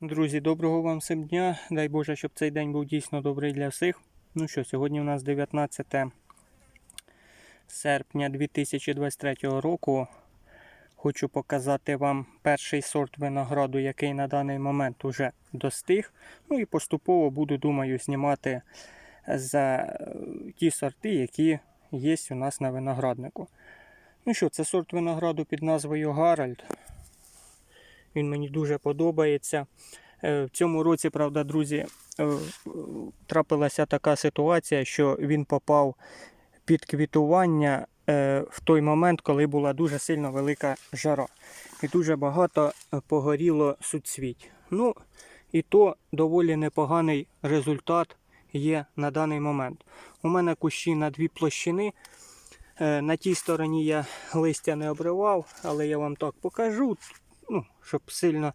Друзі, доброго вам всім дня. Дай Боже, щоб цей день був дійсно добрий для всіх. Ну що, сьогодні у нас 19 серпня 2023 року. Хочу показати вам перший сорт винограду, який на даний момент уже достиг. Ну і поступово буду, думаю, знімати за е, ті сорти, які є у нас на винограднику. Ну що, це сорт винограду під назвою Гаральд. Він мені дуже подобається. Е, В цьому році, правда, друзі, е, трапилася така ситуація, що він попав під квітування е, в той момент, коли була дуже сильно велика жара. І дуже багато погоріло суцвіть. Ну, і то доволі непоганий результат є на даний момент. У мене кущі на дві площини. На тій стороні я листя не обривав, але я вам так покажу, ну, щоб сильно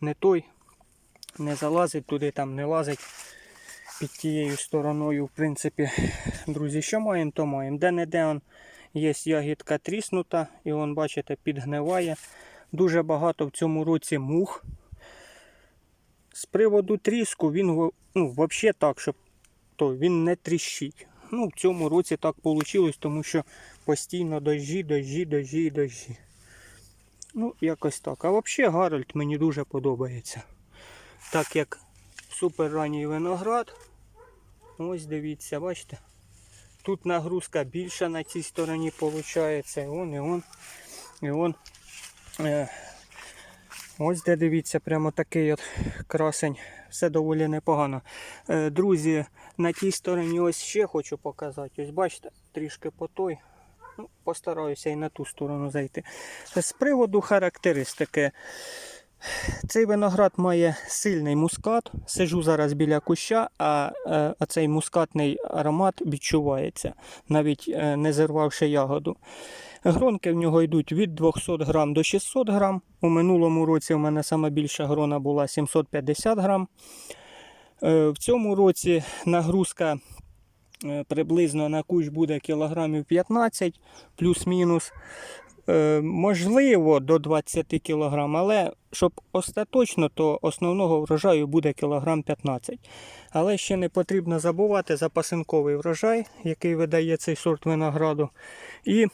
не той не залазить туди, там не лазить під тією стороною. В принципі, друзі, що маємо, то маємо. Де-не-де он є ягідка тріснута, і он, бачите, підгниває. Дуже багато в цьому році мух. З приводу тріску, він ну, взагалі так, щоб то він не тріщить. Ну, в цьому році так вийшло, тому що постійно дощі, дощі, дощі, дощі. Ну, якось так. А взагалі Гарольд мені дуже подобається. Так як супер ранній виноград. Ось дивіться, бачите? Тут нагрузка більша на цій стороні виходить. І он, і он. І он. Е, ось де дивіться, прямо такий от красень. Все доволі непогано. Е, друзі, на тій стороні ось ще хочу показати. Ось бачите, трішки по той. Постараюся і на ту сторону зайти. З приводу характеристики. Цей виноград має сильний мускат. Сижу зараз біля куща, а, е, а цей мускатний аромат відчувається, навіть е, не зірвавши ягоду. Гронки в нього йдуть від 200 грам до 600 грам. У минулому році у мене сама більша грона була 750 грам. Е, В цьому році нагрузка приблизно на кущ буде кілограмів 15 плюс-мінус. Е, Можливо, до 20 кг, але щоб остаточно, то основного врожаю буде кілограм 15 Але ще не потрібно забувати за пасинковий врожай, який видає цей сорт винограду. І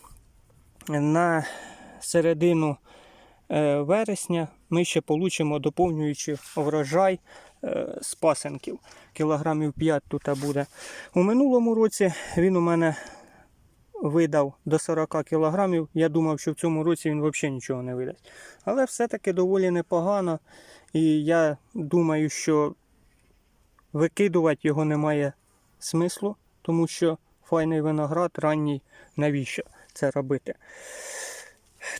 на середину е, вересня ми ще получимо доповнюючи врожай е, з пасенків. Кілограмів 5 тут буде. У минулому році він у мене видав до 40 кілограмів. Я думав, що в цьому році він взагалі нічого не видасть. Але все-таки доволі непогано. І я думаю, що викидувати його немає смислу, тому що файний виноград ранній, навіщо це робити?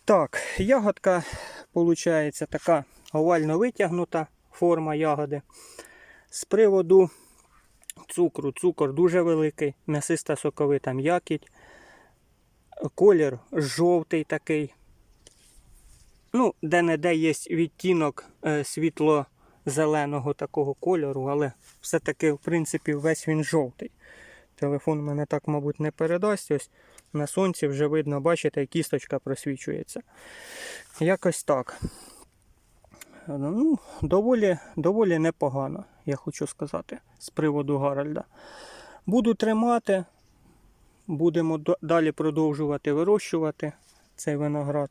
Так, ягодка виходить така овально витягнута форма ягоди. З приводу цукру, цукор дуже великий, м'ясиста соковита м'якіть. Колір жовтий такий. Ну, де-не-де є відтінок е, світло-зеленого такого кольору, але все-таки, в принципі, весь він жовтий. Телефон мене так, мабуть, не передасть. Ось на сонці вже видно, бачите, кісточка просвічується. Якось так. Ну, доволі, доволі непогано, я хочу сказати, з приводу Гаральда. Буду тримати, будемо далі продовжувати вирощувати цей виноград.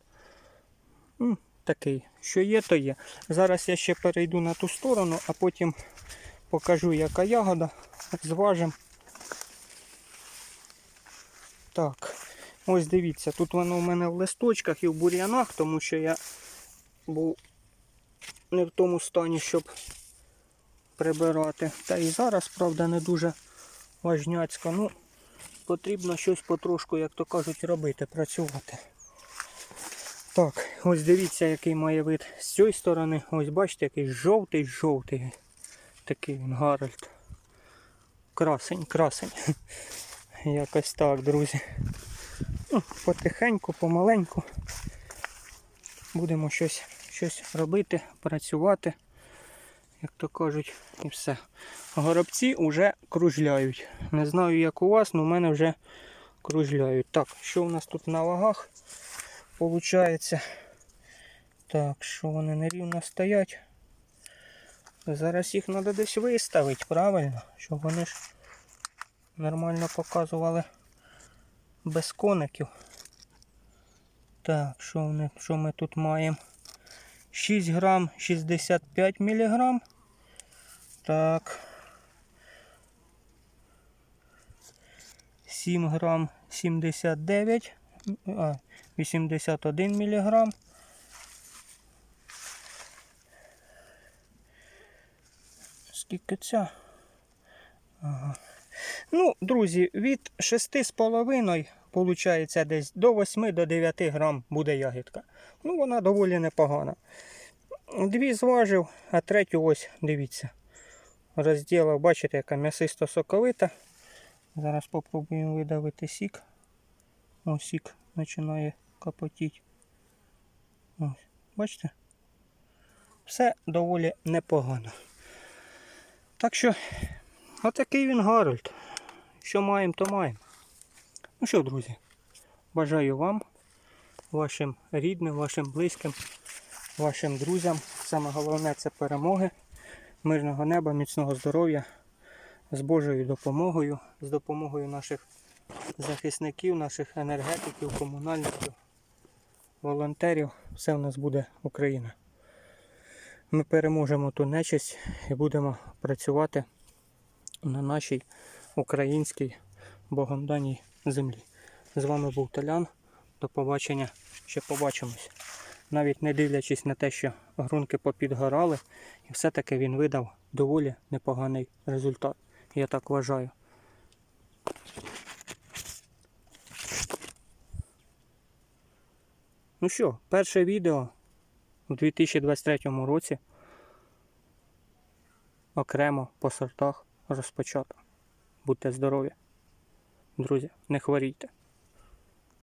М, Такий, що є, то є. Зараз я ще перейду на ту сторону, а потім покажу, яка ягода. Зважимо. Так, ось дивіться, тут воно у мене в листочках і в бур'янах, тому що я був не в тому стані, щоб прибирати. Та і зараз, правда, не дуже важняцько. Ну, потрібно щось потрошку, як то кажуть, робити, працювати. Так, ось дивіться, який має вид з цієї сторони. Ось бачите, який жовтий-жовтий. Такий він Гаральд. Красень, красень. Якось так, друзі. Ну, потихеньку, помаленьку. Будемо щось, щось робити, працювати, як то кажуть, і все. Горобці вже кружляють. Не знаю, як у вас, але в мене вже кружляють. Так, що у нас тут на вагах? Получається. Так, що вони нерівно стоять. Зараз їх треба десь виставити, правильно, щоб вони ж нормально показували без коників. Так, що, вони, що ми тут маємо? 6 грам 65 міліграм. Так. 7 грам 79, а, 81 міліграм. Скільки ця? Ага. Ну, друзі, від 6,5 виходить десь до 8 до 9 грам буде ягідка. Ну, вона доволі непогана. Дві зважив, а третю ось, дивіться. Розділив, бачите, яка м'ясисто соковита. Зараз спробуємо видавити сік. О, сік починає капотіти. Ось, бачите? Все доволі непогано. Так що, отакий він Гарольд. Що маємо, то маємо. Ну що, друзі, бажаю вам, вашим рідним, вашим близьким, вашим друзям. Саме головне це перемоги, мирного неба, міцного здоров'я, з Божою допомогою, з допомогою наших захисників, наших енергетиків, комунальників, волонтерів. Все в нас буде Україна. Ми переможемо ту нечисть і будемо працювати на нашій українській Богом даній землі. З вами був Толян. До побачення. Ще побачимось. Навіть не дивлячись на те, що грунки попідгорали, і все-таки він видав доволі непоганий результат. Я так вважаю. Ну що, перше відео у 2023 році окремо по сортах розпочато. Будьте здорові. Друзі, не хворійте.